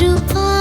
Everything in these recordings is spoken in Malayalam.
如果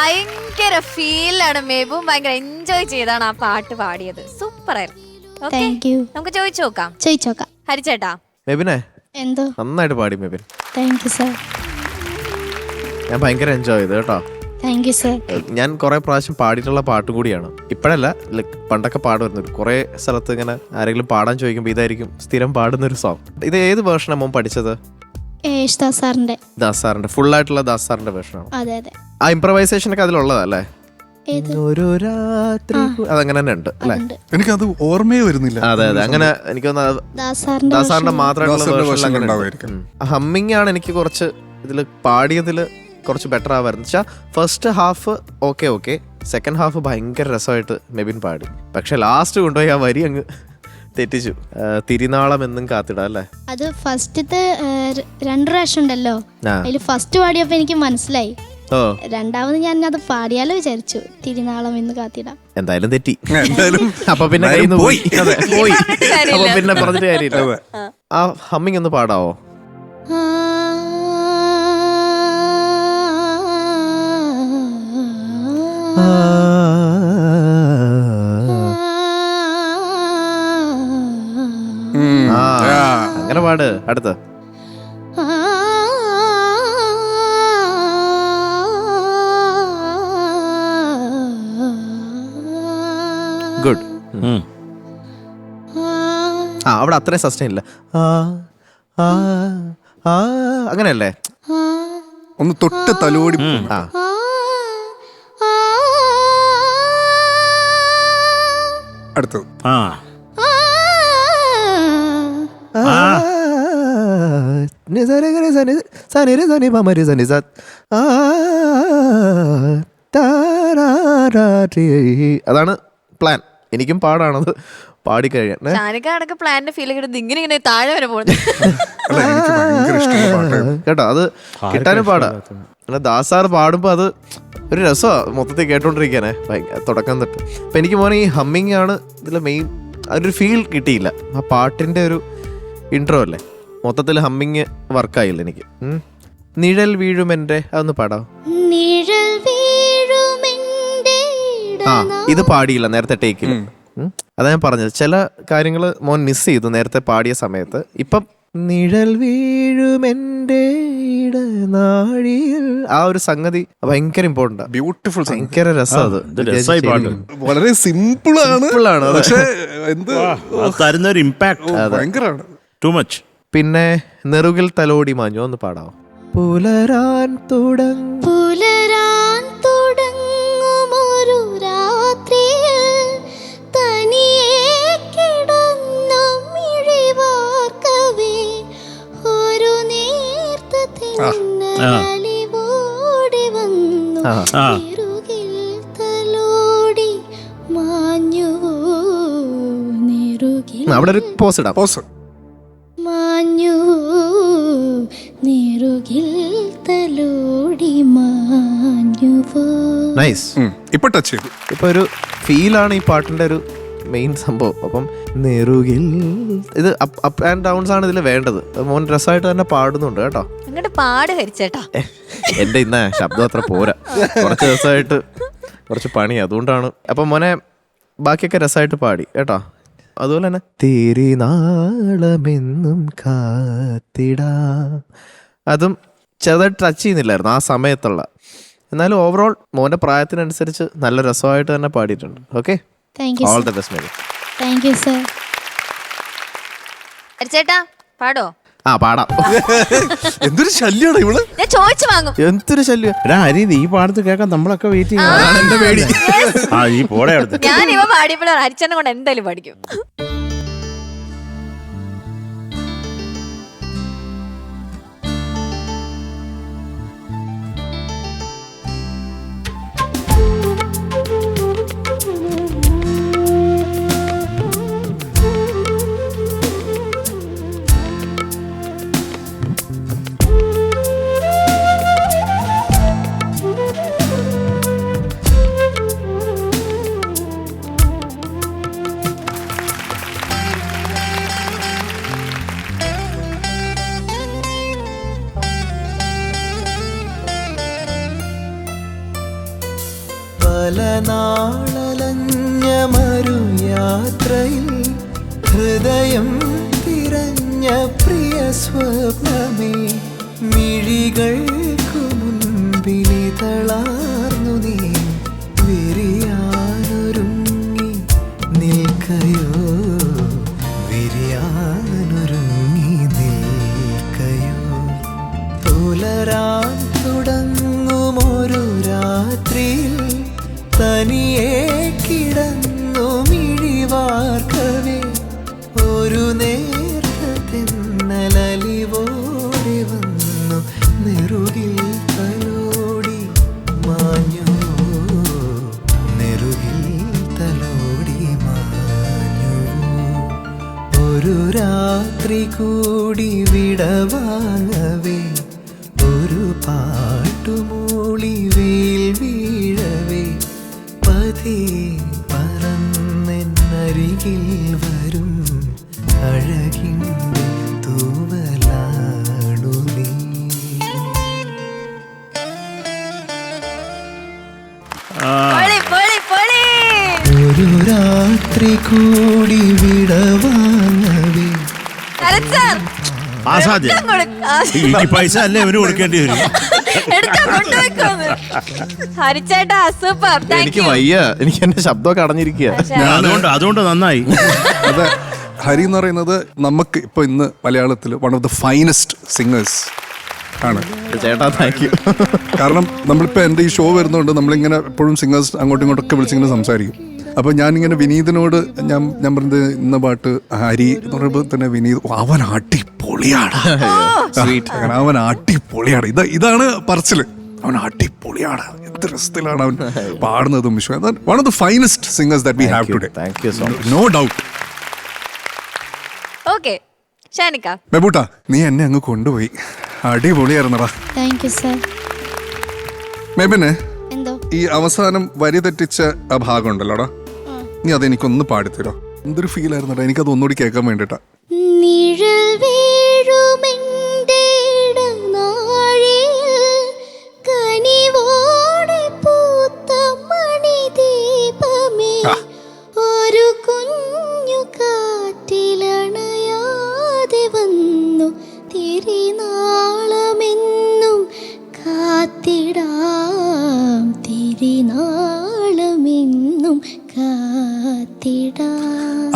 ഭയങ്കര ഫീലാണ് മേബു ഭയങ്കര എൻജോയ് ചെയ്താണ് ആ പാട്ട് പാടിയത്. സൂപ്പർ ആയിരുന്നു. നമുക്ക് ചോദിച്ചു നോക്കാം. ചോദിച്ചോക്കാം. ഹരിച്ചേട്ടാ. എന്തോ? നന്നായിട്ട് പാടി മെബിൻ. സർ ഞാൻ ഭയങ്കര എൻജോയ് ചെയ്തു കേട്ടോ. സർ ഞാൻ കുറെ പ്രാവശ്യം പാടിയിട്ടുള്ള പാട്ടും കൂടിയാണ്. ഇപ്പോഴല്ല ലൈക് പണ്ടൊക്കെ പാടുവരുന്നത് കുറെ സ്ഥലത്ത് ഇങ്ങനെ ആരെങ്കിലും പാടാൻ ചോദിക്കുമ്പോൾ ഇതായിരിക്കും സ്ഥിരം പാടുന്ന ഒരു സോങ് ഇത് ഏത് വേർഷനാണ് മോൻ പഠിച്ചത്? സാറിന്റെ ദാസ് ഫുൾ ആയിട്ടുള്ള ദാസ് സാറിന്റെ വേർഷനാണ് അതെ അതെ. ആ ഇംപ്രവൈസേഷൻ ഒക്കെ അതിലുള്ളതല്ലേ രാത്രി തന്നെ ഉണ്ട് അല്ലേ? എനിക്കത് ഓർമ്മയെ വരുന്നില്ല. അതെ അതെ. അങ്ങനെ എനിക്ക് തോന്നുന്നു ദാസ് ഹമ്മിങ് ആണ് എനിക്ക് കുറച്ച് ഇതിൽ പാടിയതിൽ കുറച്ച് ബെറ്റർ ആവായിരുന്നു വെച്ചാൽ first half okay okay second half ഭയങ്കര രസമായിട്ട് മെബിൻ പാടി. പക്ഷെ ലാസ്റ്റ് കൊണ്ടുപോയി ആ വരി അങ്ങ് തെറ്റിച്ചു തിരുനാളം എന്നും കാത്തിടാം അല്ലേ അത് ഫസ്റ്റത്തെ രണ്ട് പ്രാവശ്യം ഉണ്ടല്ലോ ആ അതിൽ ഫസ്റ്റ് പാടിയപ്പോ എനിക്ക് മനസ്സിലായി രണ്ടാമത് ഞാൻ അത് പാടിയാലോ വിചാരിച്ചു തിരുനാളം എന്ന് കാത്തിടാം എന്തായാലും തെറ്റി എന്തായാലും അപ്പൊ പിന്നെ പോയി പോയി. അപ്പൊ പിന്നെ പറഞ്ഞിട്ട് കാര്യമില്ല ആ ഹമ്മിങ് ഒന്ന് പാടാവോ ഉം. അങ്ങനെ പാട് അടുത്ത്. ഗുഡ്. ആ അവിടെ അത്രയും സസ്റ്റൈൻ ഇല്ല. ആ ആ ആ അങ്ങനെയല്ലേ? ഒന്ന് തൊട്ട് തലോടി. ആ. അടുത്തത്. ആ. അതാണ് പ്ലാൻ എനിക്കും പാടാണത്. പാടിക്കഴിയാൻ ഏ? ഷാനിക്ക അടക്കം പ്ലാനിന്റെ ഫീൽ കിട്ടുന്നത് ഇങ്ങനെ ഇങ്ങനെ താഴെ വരെ കേട്ടോ അത് കിട്ടാനും പാടാ. പിന്നെ ദാസാർ പാടുമ്പോ അത് ഒരു രസമാ മൊത്തത്തിൽ കേട്ടോണ്ടിരിക്കാനേ. ഭയങ്കര തുടക്കം തൊട്ട്. അപ്പൊ എനിക്ക് മോനെ ഈ ഹമ്മിങ് ആണ് ഇതിലെ മെയിൻ അതിലൊരു ഫീൽ കിട്ടിയില്ല. ആ പാട്ടിന്റെ ഒരു ഇൻട്രോ അല്ലേ? മൊത്തത്തിൽ ഹമ്മിങ് വർക്കായില്ല എനിക്ക്? ഉം. നിഴൽ വീഴുമെന്റെ അതൊന്ന് പാടാം നിഴൽ വീഴുമെന്റെ ആ ഇത് പാടിയില്ല നേരത്തെ ടേക്കിൽ അതാ ഞാൻ പറഞ്ഞത്. ചില കാര്യങ്ങൾ മോൻ മിസ് ചെയ്തു നേരത്തെ പാടിയ സമയത്ത്. ഇപ്പം നിഴൽ വീഴുമെന്റെ ഇടനാഴിയിൽ. ആ ഒരു സംഗതി ഭയങ്കര ഇമ്പോർട്ടന്റ് ബ്യൂട്ടിഫുൾ ഭയങ്കര രസം അത്. ഇത് രസമായി പാട്ട് വളരെ സിമ്പിൾ ആണ്. Simple ആണ്, അതെ. പക്ഷേ എന്ത് അത് തരുന്ന ഒരു ഇമ്പാക്ട് ഭയങ്കരമാണ് ടു മച്ച് പിന്നെ നെറുകിൽ തലോടി മാഞ്ഞോ ഒന്ന് പാടാവോ? പുലരാൻ തുടങ്ങും. പുലരാൻ തുടങ്ങുമൊരു രാത്രിയിൽ. തനിയെ കിടന്നു മിഴിവാർക്കവേ. ഒരു നേർത്ത തെന്നലിവോടി വന്നു. ആ. ആ. നെറുകിൽ തലോടി മാഞ്ഞുവോ? നെറുകിൽ അവിടെ ഒരു പോസ് ഇടാം. പോസ് നൈസ് ഇപ്പൊ ടച്ച് ചെയ്തു. ഇപ്പൊ ഒരു ഫീലാണ് ഈ പാട്ടിന്റെ ഒരു മെയിൻ സംഭവം. അപ്പം നെറുകിൽ ഇത് അപ്പ് ആൻഡ് ഡൗൺസ് ആണ് ഇതിൽ വേണ്ടത്. മോൻ രസമായിട്ട് തന്നെ പാടുന്നുണ്ട് കേട്ടോ. അങ്ങോട്ട് പാട് ഹരിച്ചേട്ടാ. എന്റെ ഇന്ന ശബ്ദം അത്ര പോരാ. കുറച്ച് ദിവസമായിട്ട് കുറച്ച് പണി. അതുകൊണ്ടാണ്. അപ്പം മോനെ ബാക്കിയൊക്കെ രസമായിട്ട് പാടി കേട്ടോ. അതുപോലെ തന്നെ തിരിനാളമെന്നും കാത്തിടാ. അതും ചെറുതായിട്ട് ടച്ച് ചെയ്യുന്നില്ലായിരുന്നു ആ സമയത്തുള്ള എന്നാലും ഓവറോൾ മോന്റെ പ്രായത്തിനനുസരിച്ച് നല്ല രസമായിട്ട് തന്നെ പാടിയിട്ടുണ്ട്. Okay all the best Mary thank you sir ചേട്ടാ പാടോ? ആ പാടാം. എന്തൊരു ശല്യാണ് ഇവൾ? ഞാൻ ചോദിച്ചു വാങ്ങും. എന്തൊരു ശല്യം? എടാ ഹരി നീ പാടത്ത് കേൾക്കാൻ നമ്മളൊക്കെ വെയിറ്റ് പേടി. ആ ഈ പോടെ അടുത്ത്. ഞാൻ ഇവ പാടിയപ്പോഴും ഹരിച്ചേട്ടനെ കൊണ്ട് എന്തായാലും പഠിക്കും പ്രിയ സ്വപ്നമേ മിഴികൾക്കു മുൻപിലിതളാർന്നു നീ. വിരിയാനൊരുങ്ങി കൂടി വിടവാങ്ങവേ. ഒരു പാട്ടുമൂളി വേൽ വീഴവേ. പതി പറന്നെന്നരികിൽ വരും അഴകിന്റെ തൂവലാണു നീ. പൊളി പൊളി പൊളി. ഒരു രാത്രി കൂടി ശരത് സാർ എടുക്കാൻ ഈ പൈസ അല്ലേ ഇവന് കൊടുക്കേണ്ടി വരും? എടുക്കാൻ കൊണ്ടുവെക്കോന്ന് ഹരിച്ചേട്ടാ സൂപ്പർ താങ്ക് എനിക്ക് യു വയ്യ. എനിക്ക് എന്റെ ശബ്ദമൊക്കെ അടഞ്ഞിരിക്കുക അതുകൊണ്ട് അതുകൊണ്ട് നന്നായി. അതെ. ഹരി എന്ന് പറയുന്നത് നമുക്ക് ഇപ്പൊ ഇന്ന് മലയാളത്തിൽ one of the finest singers ആണ്. ചേട്ടാ താങ്ക് യു കാരണം നമ്മളിപ്പോ എന്റെ ഈ ഷോ വരുന്നതുകൊണ്ട് നമ്മളിങ്ങനെ എപ്പോഴും സിംഗേഴ്സ് അങ്ങോട്ടും ഇങ്ങോട്ടൊക്കെ വിളിച്ചിങ്ങനെ സംസാരിക്കും. അപ്പോൾ ഞാനിങ്ങനെ വിനീതിനോട് ഞാൻ ഞാൻ പറഞ്ഞത് ഇന്ന പാട്ട് ഹരി എന്ന് പറയുമ്പോൾ തന്നെ വിനീത് അവൻ അടിപൊളിയാണ്. അങ്ങനെ അവൻ അടിപൊളിയാണ്. ഇത് ഇതാണ് പറച്ചിൽ. അവൻ അടിപൊളിയാണ്. എന്ത് രസത്തിലാണ് അവൻ പാടുന്നതും Vishwa one of the finest singers that we have today thank you so much no doubt okay Shanikka മെബൂട്ടാ നീ എന്നെ അങ്ങ് കൊണ്ടുപോയി. അടിപൊളിയായിരുന്നടാ. താങ്ക് യു സർ മെബിന് ഈ അവസാനം വരി തെറ്റിച്ച ആ ഭാഗം ഉണ്ടല്ലോടാ? നീ അതെനിക്കൊന്ന് പാടിത്തരോ. എന്തൊരു ഫീൽ ആയിരുന്നടാ. എനിക്കത് ഒന്നുകൂടി കേൾക്കാൻ വേണ്ടിട്ടാ.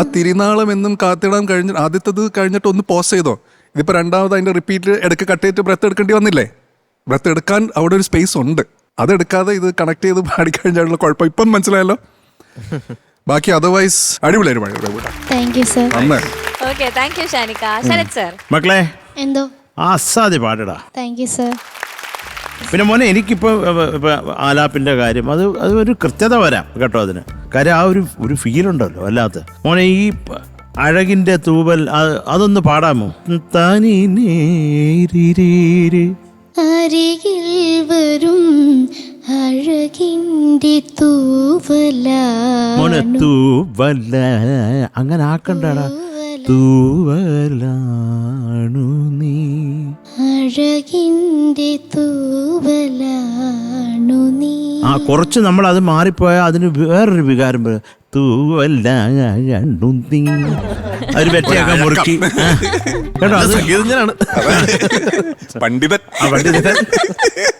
ആ തിരുനാളം എന്നും കാത്തിടാൻ കഴിഞ്ഞ ആദ്യത്തത് കഴിഞ്ഞിട്ട് ഒന്ന് പോസ് ചെയ്തോ. ഇതിപ്പോ രണ്ടാമത് അതിന്റെ റിപ്പീറ്റ് ഇടയ്ക്ക് കട്ട് ചെയ്തിട്ട് ബ്രത്ത് എടുക്കേണ്ടി വന്നില്ലേ? ബ്രത്ത് എടുക്കാൻ അവിടെ ഒരു സ്പേസ് ഉണ്ട്. അതെടുക്കാതെ ഇത് കണക്ട് ചെയ്ത് പാടി പാടിക്കഴിഞ്ഞാലുള്ള കുഴപ്പം ഇപ്പം മനസ്സിലായല്ലോ? ബാക്കി അതർവൈസ് അടിപൊളിയായിരുന്നു മക്കളെ എന്തോ? അസാധ്യ പാടടാ താങ്ക് യു സർ പിന്നെ മോനെ എനിക്കിപ്പോൾ ആലാപ്പിന്റെ കാര്യം അത് അത് ഒരു കൃത്യത വരാം കേട്ടോ അതിന്. കാര്യം ആ ഒരു ഒരു ഫീൽ ഉണ്ടല്ലോ അല്ലാത്ത മോനെ ഈ അഴകിന്റെ തൂവൽ അത് അതൊന്ന് പാടാമോ? തനി. അരികിൽ വരും അഴകിന്റെ തൂവല. മോനെ തൂവല്ല അങ്ങനെ ആക്കണ്ടടാ. തൂവലാണു നീ. അഴകിന്റെ നീ ആ കുറച്ച് നമ്മൾ അത് മാറിപ്പോയാൽ അതിന് വേറൊരു വികാരം വരും. രണ്ടും തിങ്ങി ഒരു വെറ്റയൊക്കെ മുറുക്കി. കേട്ടോ അത് സംഗീതജ്ഞനാണ്. പണ്ഡിതൻ.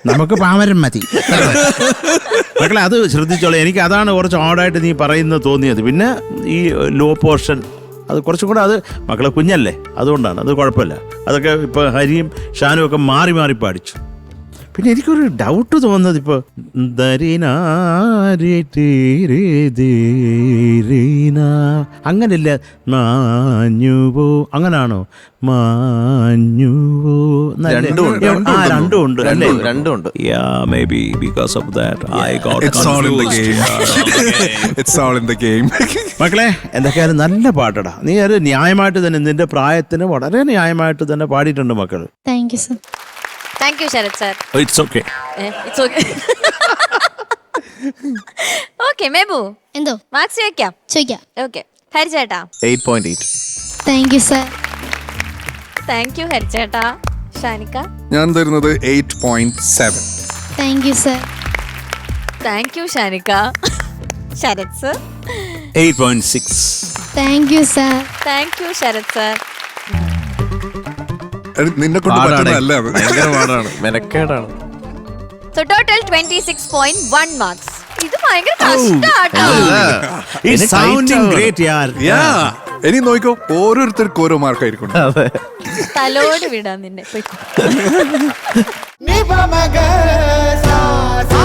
നമുക്ക് പാമരം മതി. മക്കളെ അത് ശ്രദ്ധിച്ചോളൂ. എനിക്ക് അതാണ് കുറച്ച് ഓടായിട്ട് നീ പറയുന്നത് തോന്നിയത്. പിന്നെ ഈ ലോ പോർഷൻ അത് കുറച്ചും കൂടെ അത് മക്കളെ കുഞ്ഞല്ലേ? അതുകൊണ്ടാണ്. അത് കുഴപ്പമില്ല. അതൊക്കെ ഇപ്പോൾ ഹരിയും ഷാനും ഒക്കെ മാറി മാറി പാടിച്ചു. പിന്നെ എനിക്കൊരു ഡൗട്ട് തോന്നുന്നത് ഇപ്പോൾ അങ്ങനല്ല മാഞ്ഞുവോ. അങ്ങനാണോ? മാഞ്ഞുവോ. എന്നല്ലേ? രണ്ടും ഉണ്ട്, ആ രണ്ടും ഉണ്ട് അല്ലേ? രണ്ടും ഉണ്ട്. maybe because of that I got it's all in the game it's all in the game മക്കളെ എന്തൊക്കെയായാലും നല്ല പാട്ടടാ. നീ അത് ന്യായമായിട്ട് തന്നെ നിന്റെ പ്രായത്തിന് വളരെ ന്യായമായിട്ട് തന്നെ പാടിയിട്ടുണ്ട് മക്കൾ thank you sir thank you Sarath sir it's okay it's okay okay മേബു എന്തോ? മാർക്സ് ചോദിക്കാം? ചോദിക്കാം. Okay ഹരിചേട്ടാ eight point eight thank you sir thank you ഹരിചേട്ടാ Shanikka? ഞാൻ തരുന്നത് eight point seven thank you sir thank you Shanikka. Sarath sir eight point six thank you sir thank you Sarath sir നിന്നെ കൊണ്ട് പറ്റുന്നതല്ല അത് ഭയങ്കര പാടാണ്. മെനക്കേടാണ്. So total twenty six point one marks ഇത് ഭയങ്കര കഷ്ടാട്ടോ. It's sounding great, yaar. Yeah. ഇനി നോക്കോ ഓരോരുത്തർക്ക് ഓരോ മാർക്കായിരിക്കും അതെ. തലോട് വിടാൻ നിന്നെ. പോയിക്കോ. Ni pa maga sa sa